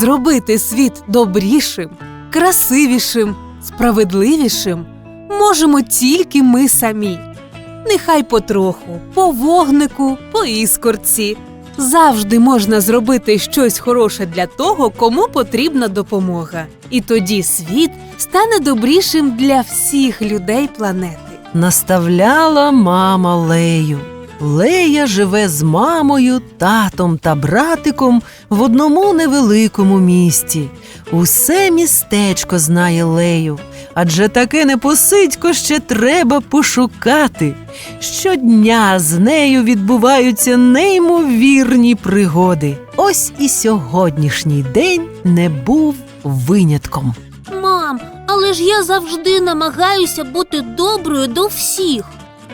Зробити світ добрішим, красивішим, справедливішим можемо тільки ми самі. Нехай потроху, по вогнику, по іскорці. Завжди можна зробити щось хороше для того, кому потрібна допомога. І тоді світ стане добрішим для всіх людей планети. Наставляла мама Лею. Лея живе з мамою, татом та братиком в одному невеликому місті. Усе містечко знає Лею, адже таке непосидько ще треба пошукати. Щодня з нею відбуваються неймовірні пригоди. Ось і сьогоднішній день не був винятком. Мам, але ж я завжди намагаюся бути доброю до всіх.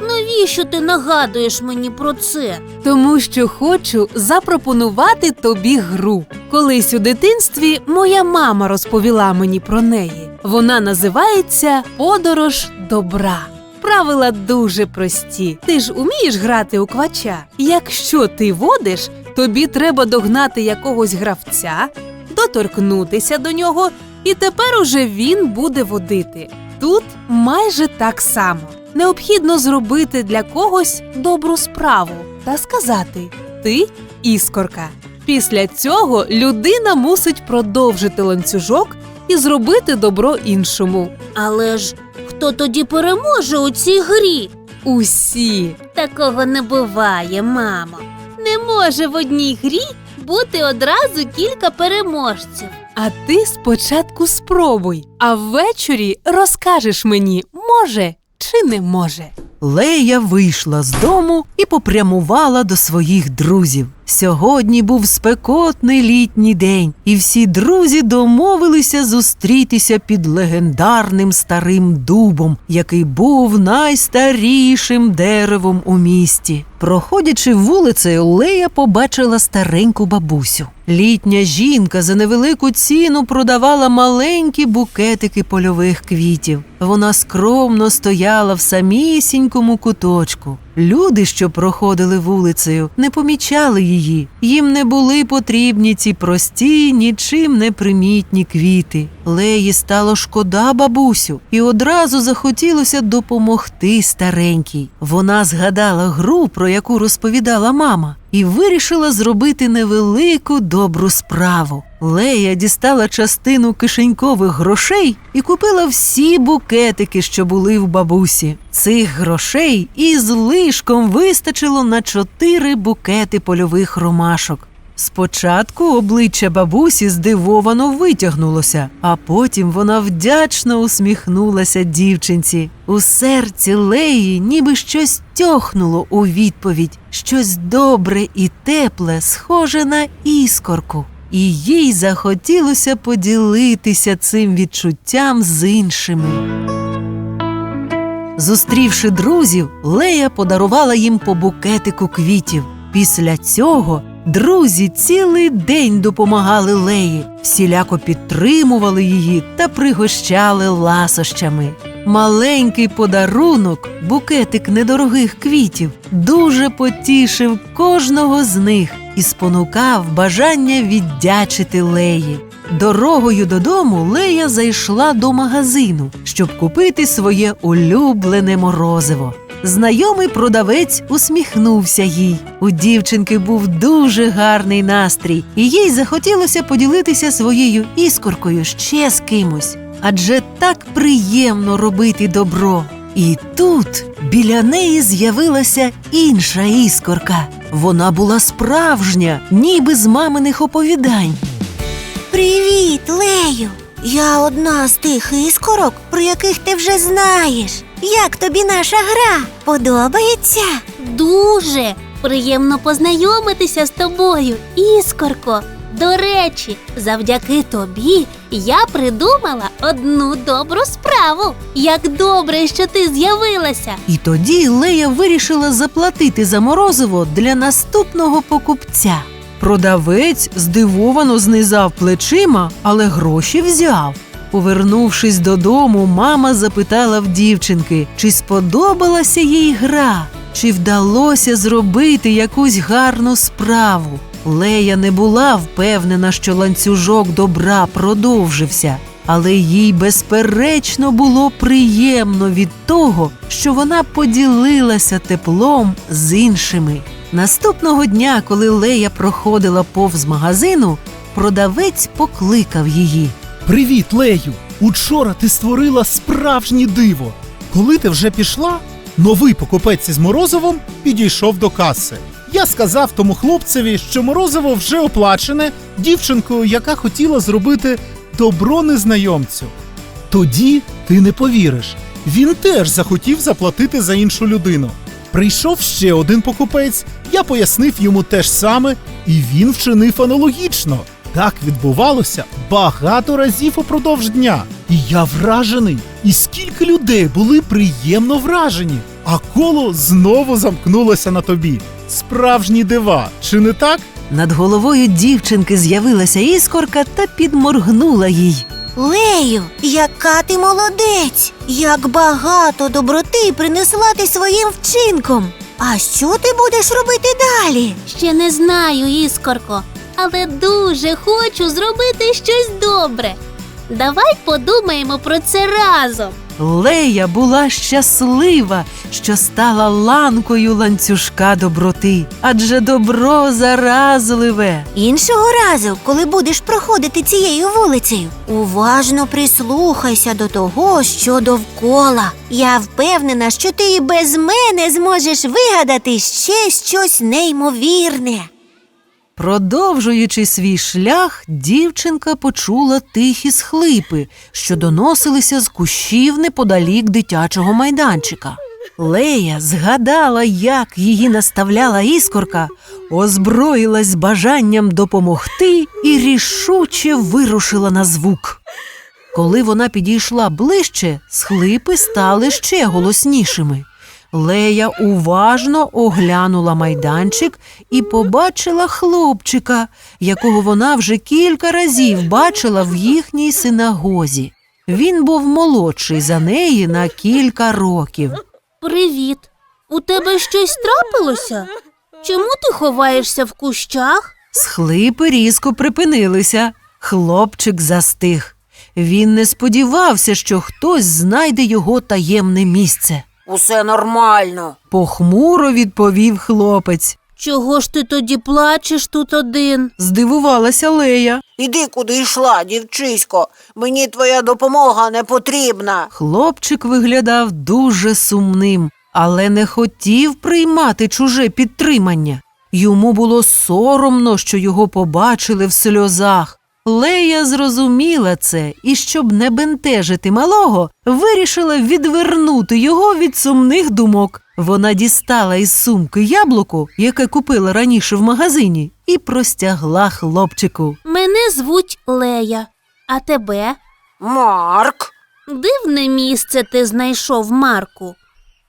Навіщо ти нагадуєш мені про це? Тому що хочу запропонувати тобі гру. Колись у дитинстві моя мама розповіла мені про неї. Вона називається Подорож добра. Правила дуже прості. Ти ж умієш грати у квача. Якщо ти водиш, тобі треба догнати якогось гравця, доторкнутися до нього, і тепер уже він буде водити. Тут майже так само. Необхідно зробити для когось добру справу та сказати Ти іскорка. Після цього людина мусить продовжити ланцюжок і зробити добро іншому. Але ж хто тоді переможе у цій грі? Усі. Такого не буває, мамо. Не може в одній грі бути одразу кілька переможців. А ти спочатку спробуй, а ввечері розкажеш мені, може чи не може. Лея вийшла з дому і попрямувала до своїх друзів. Сьогодні був спекотний літній день, і всі друзі домовилися зустрітися під легендарним старим дубом, який був найстарішим деревом у місті. Проходячи вулицею, Лея побачила стареньку бабусю. Літня жінка за невелику ціну продавала маленькі букетики польових квітів. Вона скромно стояла в самісінькому куточку. Люди, що проходили вулицею, не помічали її. Їм не були потрібні ці прості, нічим не примітні квіти. Леї стало шкода бабусю, і одразу захотілося допомогти старенькій. Вона згадала гру, про яку розповідала мама, і вирішила зробити невелику добру справу. Лея дістала частину кишенькових грошей і купила всі букетики, що були в бабусі. Цих грошей із лишком вистачило на чотири букети польових ромашок. Спочатку обличчя бабусі здивовано витягнулося, а потім вона вдячно усміхнулася дівчинці. У серці Леї ніби щось тьохнуло у відповідь, щось добре і тепле, схоже на іскорку. І їй захотілося поділитися цим відчуттям з іншими. Зустрівши друзів, Лея подарувала їм по букетику квітів. Після цього друзі цілий день допомагали Леї, всіляко підтримували її та пригощали ласощами. Маленький подарунок, букетик недорогих квітів, дуже потішив кожного з них і спонукав бажання віддячити Леї. Дорогою додому Лея зайшла до магазину, щоб купити своє улюблене морозиво. Знайомий продавець усміхнувся їй. У дівчинки був дуже гарний настрій, і їй захотілося поділитися своєю іскоркою ще з кимось. Адже так приємно робити добро. І тут біля неї з'явилася інша іскорка. Вона була справжня, ніби з маминих оповідань. Привіт, Лею! Я одна з тих іскорок, про яких ти вже знаєш. Як тобі наша гра? Подобається? Дуже приємно познайомитися з тобою, іскорко. До речі, завдяки тобі я придумала одну добру справу. Як добре, що ти з'явилася. І тоді Лея вирішила заплатити за морозиво для наступного покупця. Продавець здивовано знизав плечима, але гроші взяв. Повернувшись додому, мама запитала в дівчинки, чи сподобалася їй гра, чи вдалося зробити якусь гарну справу. Лея не була впевнена, що ланцюжок добра продовжився, але їй безперечно було приємно від того, що вона поділилася теплом з іншими. Наступного дня, коли Лея проходила повз магазину, продавець покликав її. Привіт, Лею! Учора ти створила справжнє диво. Коли ти вже пішла, новий покупець із морозивом підійшов до каси. Я сказав тому хлопцеві, що морозиво вже оплачене дівчинкою, яка хотіла зробити добро незнайомцю. Тоді ти не повіриш. Він теж захотів заплатити за іншу людину. Прийшов ще один покупець, я пояснив йому те ж саме, і він вчинив аналогічно. Так відбувалося багато разів упродовж дня. І я вражений. І скільки людей були приємно вражені, а коло знову замкнулося на тобі. Справжні дива, чи не так? Над головою дівчинки з'явилася іскорка та підморгнула їй. Лею, яка ти молодець! Як багато доброти принесла ти своїм вчинком. А що ти будеш робити далі? Ще не знаю, іскорко, але дуже хочу зробити щось добре. Давай подумаємо про це разом. Лея була щаслива, що стала ланкою ланцюжка доброти, адже добро заразливе. Іншого разу, коли будеш проходити цією вулицею, уважно прислухайся до того, що довкола. Я впевнена, що ти і без мене зможеш вигадати ще щось неймовірне. Продовжуючи свій шлях, дівчинка почула тихі схлипи, що доносилися з кущів неподалік дитячого майданчика. Лея згадала, як її наставляла іскорка, озброїлась бажанням допомогти і рішуче вирушила на звук. Коли вона підійшла ближче, схлипи стали ще голоснішими. Лея уважно оглянула майданчик і побачила хлопчика, якого вона вже кілька разів бачила в їхній синагозі. Він був молодший за неї на кілька років. Привіт. У тебе щось трапилося? Чому ти ховаєшся в кущах? Схлипи різко припинилися. Хлопчик застиг. Він не сподівався, що хтось знайде його таємне місце. Усе нормально. Похмуро відповів хлопець. Чого ж ти тоді плачеш тут один? Здивувалася Лея. Іди куди йшла, дівчисько. Мені твоя допомога не потрібна. Хлопчик виглядав дуже сумним, але не хотів приймати чуже підтримання. Йому було соромно, що його побачили в сльозах. Лея зрозуміла це і, щоб не бентежити малого, вирішила відвернути його від сумних думок. Вона дістала із сумки яблуко, яке купила раніше в магазині, і простягла хлопчику. Мене звуть Лея, а тебе? Марк. Дивне місце ти знайшов, Марку.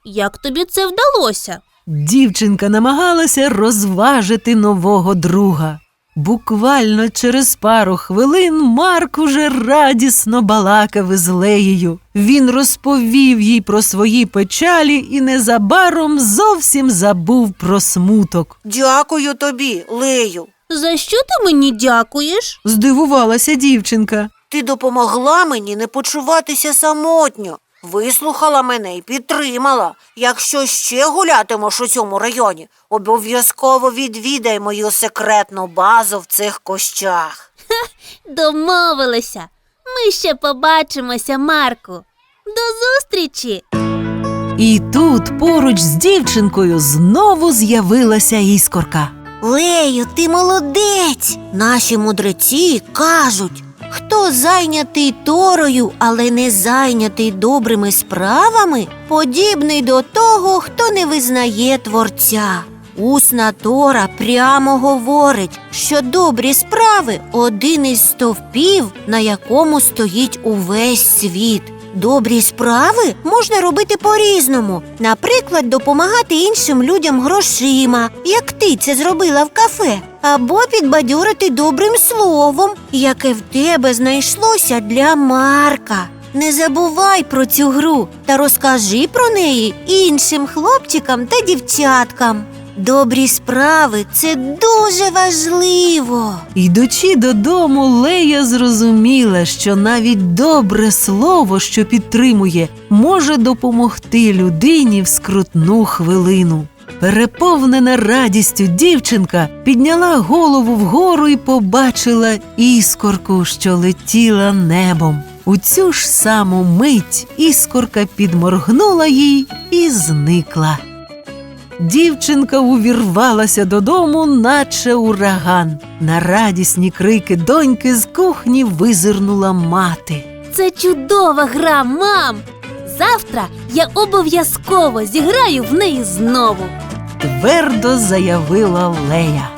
Як тобі це вдалося? Дівчинка намагалася розважити нового друга. Буквально через пару хвилин Марк уже радісно балакав із Леєю. Він розповів їй про свої печалі і незабаром зовсім забув про смуток. Дякую тобі, Лею. За що ти мені дякуєш? Здивувалася дівчинка. Ти допомогла мені не почуватися самотньо. Вислухала мене і підтримала. Якщо ще гулятимеш у цьому районі, обов'язково відвідай мою секретну базу в цих кущах. Домовилися. Ми ще побачимося, Марку. До зустрічі! І тут поруч з дівчинкою знову з'явилася іскорка. Лею, ти молодець. Наші мудреці кажуть, хто зайнятий торою, але не зайнятий добрими справами, подібний до того, хто не визнає творця. Усна Тора прямо говорить, що добрі справи один із стовпів, на якому стоїть увесь світ. Добрі справи можна робити по-різному. Наприклад, допомагати іншим людям грошима, як ти це зробила в кафе, або підбадьорити добрим словом, яке в тебе знайшлося для Марка. Не забувай про цю гру та розкажи про неї іншим хлопчикам та дівчаткам. Добрі справи це дуже важливо. Йдучи додому, Лея зрозуміла, що навіть добре слово, що підтримує, може допомогти людині в скрутну хвилину. Переповнена радістю дівчинка підняла голову вгору і побачила іскорку, що летіла небом. У цю ж саму мить іскорка підморгнула їй і зникла. Дівчинка увірвалася додому, наче ураган. На радісні крики доньки з кухні визирнула мати. Це чудова гра, мам. Завтра я обов'язково зіграю в неї знову. Твердо заявила Лея.